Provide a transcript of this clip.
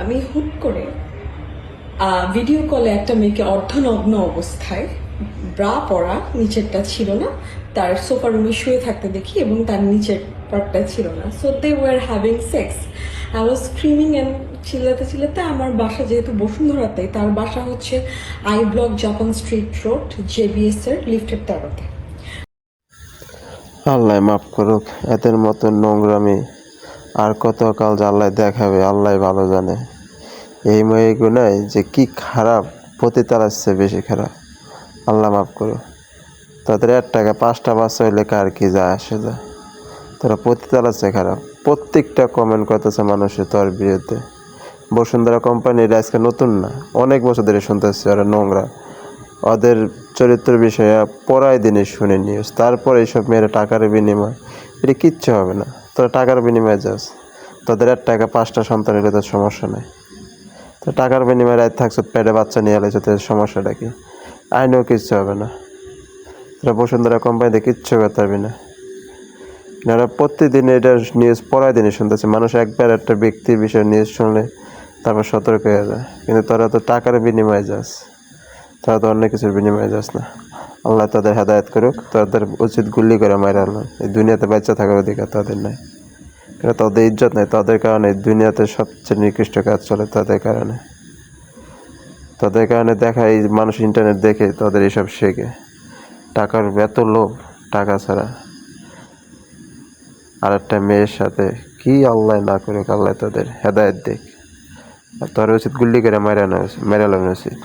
আমি হুট করে ভিডিও কলে একটা মেয়েকে অর্ধনগ্ন অবস্থায় ব্রা পরা, নিচেরটা ছিল না, তার সোফা রুমে শুয়ে থাকতে দেখি এবং তার নিচের পার্টটা ছিল না। So they were having sex I was screaming and চিল্লাতে চিল্লাতে আমার বাসা যেহেতু বসুন্ধরাতে, তার বাসা হচ্ছে I block Japan street road JBS এর লিফটের তেরোতে আল্লাহ মাফ করুক, এদের মতো নোংরামি আর কত কাল যে আল্লাহ দেখাবে, আল্লাহ ভালো জানে। এই মেয়ে মেয়েগুলাই যে কি খারাপ, প্রতি তালাচ্ছে বেশি খারাপ। আল্লাহ মাফ করুক তাদের এক টাকা, পাঁচটা বাচ্চা হইলে কার কি যায় আসে যায়। তারা প্রতি তালাচ্ছে খারাপ। প্রত্যেকটা কমেন্ট করতেছে মানুষের তোর বিরুদ্ধে। বসুন্ধরা কোম্পানির আজকে নতুন না, অনেক বছর ধরে শুনতেছে ওরা নোংরা। ওদের চরিত্র বিষয়ে পড়াই দিনে শুনে নিউজ, তারপর এইসব মেয়েরা টাকার বিনিময়। এটা কিচ্ছু হবে না। তোরা টাকার বিনিময়ে যাস। তোদের এক টাকা পাঁচটা সন্তান হলে তোর সমস্যা নেই। তো টাকার বিনিময়ে রাত থাকছ, পেটে বাচ্চা নিয়ে এলেছে তোদের সমস্যাটা কি? আইনেও কিচ্ছু হবে না। তোরা বসুন্ধরা কোম্পানিতে কিচ্ছু করতে পারবি না। এনারা প্রতিদিন এটা নিউজ পড়াই দিনে শুনতেছে, মানুষ একবার একটা ব্যক্তির বিষয়ে নিউজ শুনলে তারপর সতর্ক হয়ে যায়। কিন্তু তোরা তো টাকার বিনিময়ে যাস। তারা তো অন্য কিছুর বিনিময়ে যাস না। আল্লাহ তাদের হেদায়ত করুক, তাদের উচিত গুলি করে মারা আল্লাহ এই দুনিয়াতে বাচ্চা থাকার অধিকার তাদের নাই। তাদের ইজ্জত নেই, তাদের কারণে দুনিয়াতে সবচেয়ে নিকৃষ্ট কাজ চলে তাদের কারণে। তাদের কারণে দেখা এই মানুষ ইন্টারনেট দেখে তাদের এইসব শেখে। টাকার এত লোভ, টাকা ছাড়া। আর একটা মেয়ের সাথে কি আল্লাহ না করুক, আল্লাহ তাদের হেদায়ত দেখ আর তোর উচিত গুল্লি করে মেরানো উচিত মেরালানো উচিত।